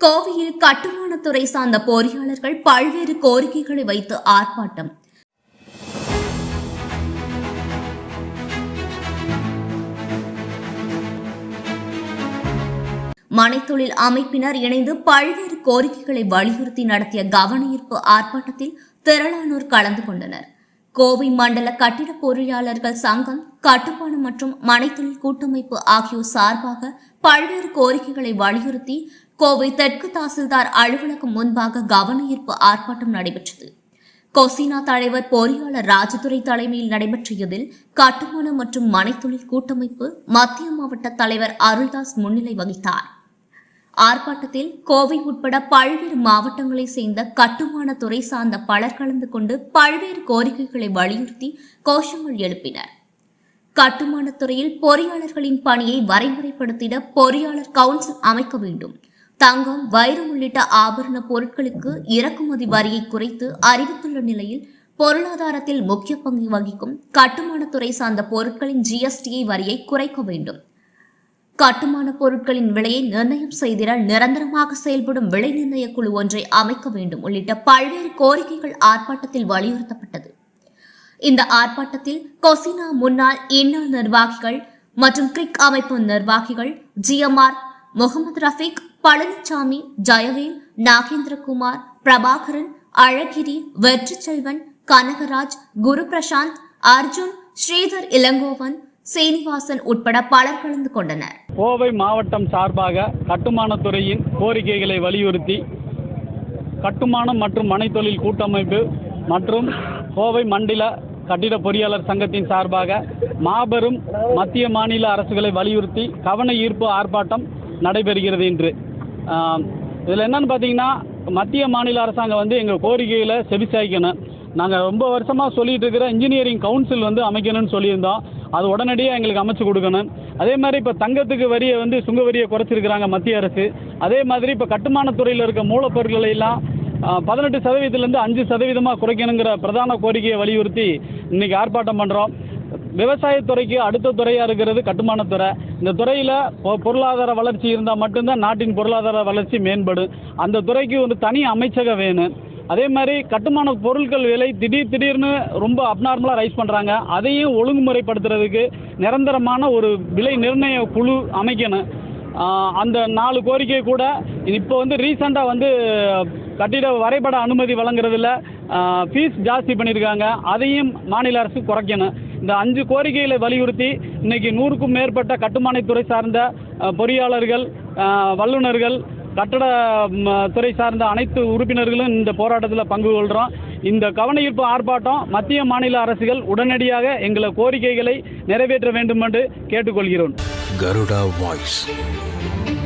கோவையில் கட்டுமானத்துறை சார்ந்த பொறியாளர்கள் பல்வேறு கோரிக்கைகளை வைத்து ஆர்ப்பாட்டம். மனைத்தொழில் அமைப்பினர் இணைந்து பல்வேறு கோரிக்கைகளை வலியுறுத்தி நடத்திய கவனஈர்ப்பு ஆர்ப்பாட்டத்தில் திரளானோர் கலந்து கொண்டனர். கோவை மண்டல கட்டிட பொறியாளர்கள் சங்கம் கட்டுப்பாடு மற்றும் மனைத்தொழில் கூட்டமைப்பு ஆகியோர் சார்பாக பல்வேறு கோரிக்கைகளை வலியுறுத்தி கோவை தெற்கு தாசில்தார் அலுவலகம் முன்பாக கவனயீர்ப்பு ஆர்ப்பாட்டம் நடைபெற்றது. கொசினா தலைவர் பொறியாளர் ராஜதுரை தலைமையில் நடைபெற்ற இதில் கட்டுமான மற்றும் மனைத்தொழில் கூட்டமைப்பு மத்திய மாவட்ட தலைவர் அருள்தாஸ் முன்னிலை வகித்தார். ஆர்ப்பாட்டத்தில் கோவை உட்பட பல்வேறு மாவட்டங்களைச் சேர்ந்த கட்டுமான துறை சார்ந்த பலர் கலந்து கொண்டு பல்வேறு கோரிக்கைகளை வலியுறுத்தி கோஷங்கள் எழுப்பினர். கட்டுமானத் துறையில் பொறியாளர்களின் பணியை வரைமுறைப்படுத்திட பொறியாளர் கவுன்சில் அமைக்க வேண்டும். தங்கம் வைரம் உள்ளிட்ட ஆபரண பொருட்களுக்கு இறக்குமதி வரியை குறைத்து அறிவித்துள்ள நிலையில் பொருளாதாரத்தில் முக்கிய பங்கு வகிக்கும் கட்டுமானத்துறை சார்ந்த பொருட்களின் ஜிஎஸ்டிஐ வரியை குறைக்க வேண்டும். கட்டுமான பொருட்களின் விலையை நிர்ணயம் செய்திட நிரந்தரமாக செயல்படும் விலை நிர்ணய குழு ஒன்றை அமைக்க வேண்டும் உள்ளிட்ட பல்வேறு கோரிக்கைகள் ஆர்ப்பாட்டத்தில் வலியுறுத்தப்பட்டது. இந்த ஆர்ப்பாட்டத்தில் கொசினா முன்னாள் இன்னாள் நிர்வாகிகள் மற்றும் கிரிக் அமைப்பு நிர்வாகிகள் ஜிஎம்ஆர் முகமது ரஃபீக் பழனிசாமி ஜெயவேல் நாகேந்திரகுமார் பிரபாகரன் அழகிரி வெற்றிச்செல்வன் கனகராஜ் குரு பிரசாந்த் அர்ஜுன் ஸ்ரீதர் இளங்கோவன் சீனிவாசன் உட்பட பலர் கலந்து கொண்டனர். கோவை மாவட்டம் சார்பாக கட்டுமானத்துறையின் கோரிக்கைகளை வலியுறுத்தி கட்டுமானம் மற்றும் மனைத்தொழில் கூட்டமைப்பு மற்றும் கோவை மண்டல கட்டிட பொறியாளர் சங்கத்தின் சார்பாக மாபெரும் மத்திய மாநில அரசுகளை வலியுறுத்தி கவன ஈர்ப்பு ஆர்ப்பாட்டம் நடைபெறுகிறது இன்று. இதில் என்னன்னு பார்த்தீங்கன்னா மத்திய மாநில அரசாங்கம் வந்து எங்கள் கோரிக்கையில் செவிசாய்க்கணும். நாங்கள் ரொம்ப வருஷமாக சொல்லிட்டு இருக்கிற இன்ஜினியரிங் கவுன்சில் வந்து அமைக்கணும்னு சொல்லியிருந்தோம். அது உடனடியாக எங்களுக்கு அமைச்சு கொடுக்கணும். அதே மாதிரி இப்போ தங்கத்துக்கு வரியை வந்து சுங்க வரியை குறைச்சிருக்கிறாங்க மத்திய அரசு. அதே மாதிரி இப்போ கட்டுமானத்துறையில் இருக்க மூலப்பொருட்களை எல்லாம் பதினெட்டு சதவீதத்துலேருந்து அஞ்சு சதவீதமாக குறைக்கணுங்கிற பிரதான கோரிக்கையை வலியுறுத்தி இன்றைக்கி ஆர்ப்பாட்டம் பண்ணுறோம் விவசாயத்துறைக்கு அடுத்த துறையாக இருக்கிறது கட்டுமானத்துறை இந்த துறையில் பொருளாதார வளர்ச்சி இருந்தால் மட்டும்தான் நாட்டின் பொருளாதார வளர்ச்சி மேம்படும் அந்த துறைக்கு ஒரு தனி அமைச்சகம் வேணும் அதே மாதிரி கட்டுமான பொருட்கள் விலை திடீர் திடீர்னு ரொம்ப அப்நார்மலாக ரைஸ் பண்ணுறாங்க அதையும் ஒழுங்குமுறைப்படுத்துறதுக்கு நிரந்தரமான ஒரு விலை நிர்ணய குழு அமைக்கணும். அந்த நாலு கோரிக்கை கூட இப்போ வந்து ரீசெண்டாக வந்து கட்டிட வரைபட அனுமதி வழங்குறதுல ஃபீஸ் ஜாஸ்தி பண்ணியிருக்காங்க அதையும் மாநில அரசு குறைக்கணும். இந்த அஞ்சு கோரிக்கைகளை வலியுறுத்தி இன்னைக்கு நூறுக்கும் மேற்பட்ட கட்டுமானத்துறை சார்ந்த பொறியாளர்கள் வல்லுநர்கள் கட்டட துறை சார்ந்த அனைத்து உறுப்பினர்களும் இந்த போராட்டத்தில் பங்கு கொள்கிறோம் இந்த கவனயீர்ப்பு ஆர்ப்பாட்டம் மத்திய மாநில அரசுகள் உடனடியாக எங்களை கோரிக்கைகளை நிறைவேற்ற வேண்டும் என்று கேட்டுக்கொள்கிறோம். கருடா வாய்ஸ்.